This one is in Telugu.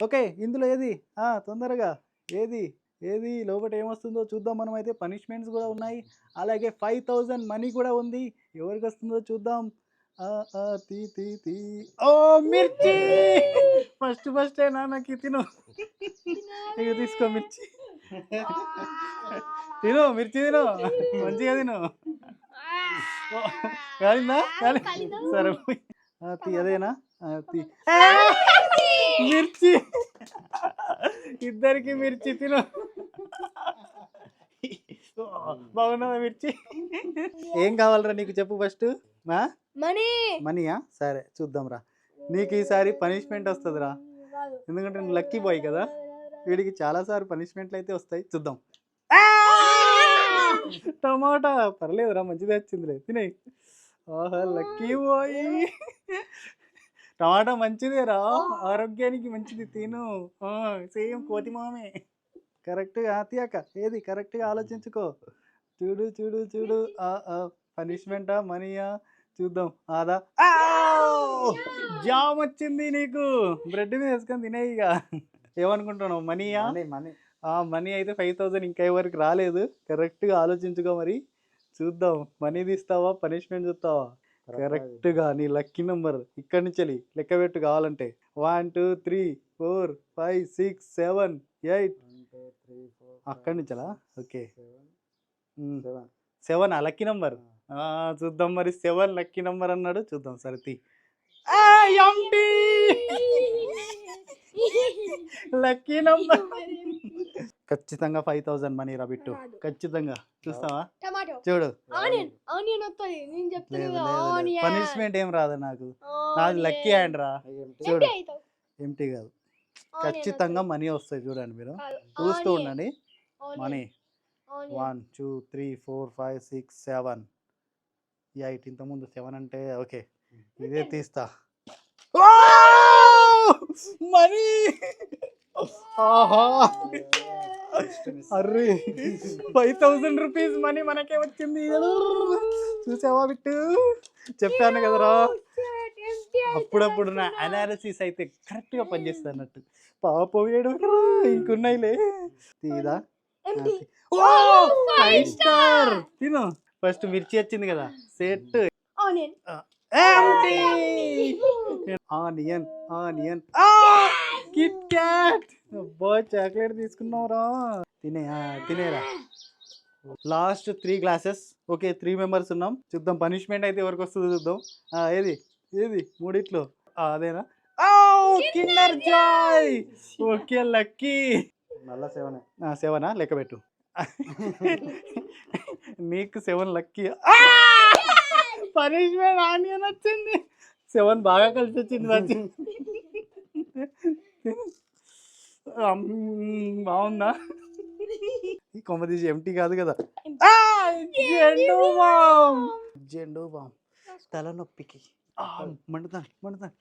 ఓకే ఇందులో ఏది? తొందరగా. ఏది? ఏది? లోపల ఏమొస్తుందో చూద్దాం మనం అయితే పనిష్మెంట్స్ కూడా ఉన్నాయి. అలాగే ఫైవ్ థౌజండ్ మనీ కూడా ఉంది. ఎవరికి వస్తుందో చూద్దాం. ఆ, ఆ, తీ తీ తీ. ఓ మిర్చి! ఫస్ట్ ఫస్ట్ నాన్నకి తిను. ఇక తీసుకో మిర్చి. తిను మిర్చి తిను. మంచిగా తిను. కాలిందా? కాలి సరే అదేనా? తీ. మిర్చి. ఇద్దరికి మిర్చి తిను. బాగున్నదా మిర్చి? ఏం కావాలరా నీకు చెప్పు ఫస్ట్? మనీ. మనీయా? సరే చూద్దాం రా నీకు ఈసారి పనిష్మెంట్ వస్తుందిరా. ఎందుకంటే నువ్వు లక్కీ బాయ్ కదా. వీడికి చాలాసార్లు పనిష్మెంట్లు అయితే వస్తాయి. చూద్దాం. టమాటా. పర్లేదురా మంచిదే వచ్చిందిలే. తినేయి. ఆహా లక్కీ బాయ్. టమాటా మంచిదేరా. ఆరోగ్యానికి మంచిది తిను. సేమ్ కోతి మామే. కరెక్ట్గా తీయక ఏది కరెక్ట్గా ఆలోచించుకో. చూడు చూడు చూడు. పనిష్మెంటా మనీయా? చూద్దాం. ఆదా. జామ్ వచ్చింది నీకు. బ్రెడ్ మీద వేసుకొని తినేయి ఇక. ఏమనుకుంటున్నావు? మనీయా? మనీ ఆ మనీ అయితే ఫైవ్ థౌజండ్ ఇంకా ఎవరికి రాలేదు. కరెక్ట్గా ఆలోచించుకో మరి. చూద్దాం. మనీ తీస్తావా పనిష్మెంట్ చూస్తావా? కరెక్ట్గా నీ లక్కీ నెంబర్ ఇక్కడి నుంచి వెళ్ళి లెక్క పెట్టు కావాలంటే. One two three four five six seven eight. అక్కడి నుంచలా ఓకే. సెవెన్. ఆ లక్కీ నెంబర్. చూద్దాం మరి సెవెన్ లక్కీ నెంబర్ అన్నాడు. చూద్దాం సరే తీ. Lucky number. ఖచ్చితంగా ఫైవ్ థౌజండ్ మనీ రా బిట్టు. ఖచ్చితంగా. చూస్తావా? చూడు. పనిష్మెంట్ ఏం రాదు నాకు. నాది లక్కీ. హ్యాండ్ రా. చూడు? ఎంటీ కాదు. ఖచ్చితంగా. మనీ వస్తాయి చూడండి మీరు. చూస్తూ ఉండండి. Money. One two three four five six seven. Eight ఇంతకుముందు సెవెన్ అంటే ఓకే. ఇదే తీస్తా. మనీ! ఆహా! అర్రే ఫైవ్ థౌసండ్ రూపీస్ మనీ మనకే వచ్చింది. చూసావా బిట్టు? చెప్పాను కదరా. అప్పుడప్పుడు నా అనాలిసిస్ అయితే కరెక్ట్గా పనిచేస్తుంది అన్నట్టు. పాప వేడు. ఇంకున్నాయిలే. తీదా. ఫైవ్ స్టార్ తిను. ఫస్ట్ మిర్చి వచ్చింది కదా. Set onion onion onion Kit Kat అబ్బా చాక్లెట్ తీసుకున్నావురా. తినే తినేరా. Last three glasses okay three members ఉన్నాం. చూద్దాం పనిష్మెంట్ అయితే ఎవరికి వస్తుందో చూద్దాం. ఏది? ఏది? మూడిట్లో. ఆ, అదేనా? కిన్నర్ జాయ్ ఓకే లక్కీ మళ్ళా సెవెన్ సెవెనా లెక్క పెట్టు. నీకు సెవెన్ లక్కీ పనిష్మెంట్ ఆనియన్ వచ్చింది. సెవెన్ బాగా కలిసి వచ్చింది బాగుందా? ఈ కొమ్మ తీసి ఎంటీ కాదు కదా. జెండు బామ్. జెండు బామ్. తలనొప్పికి. మండుతాను మండుతాను.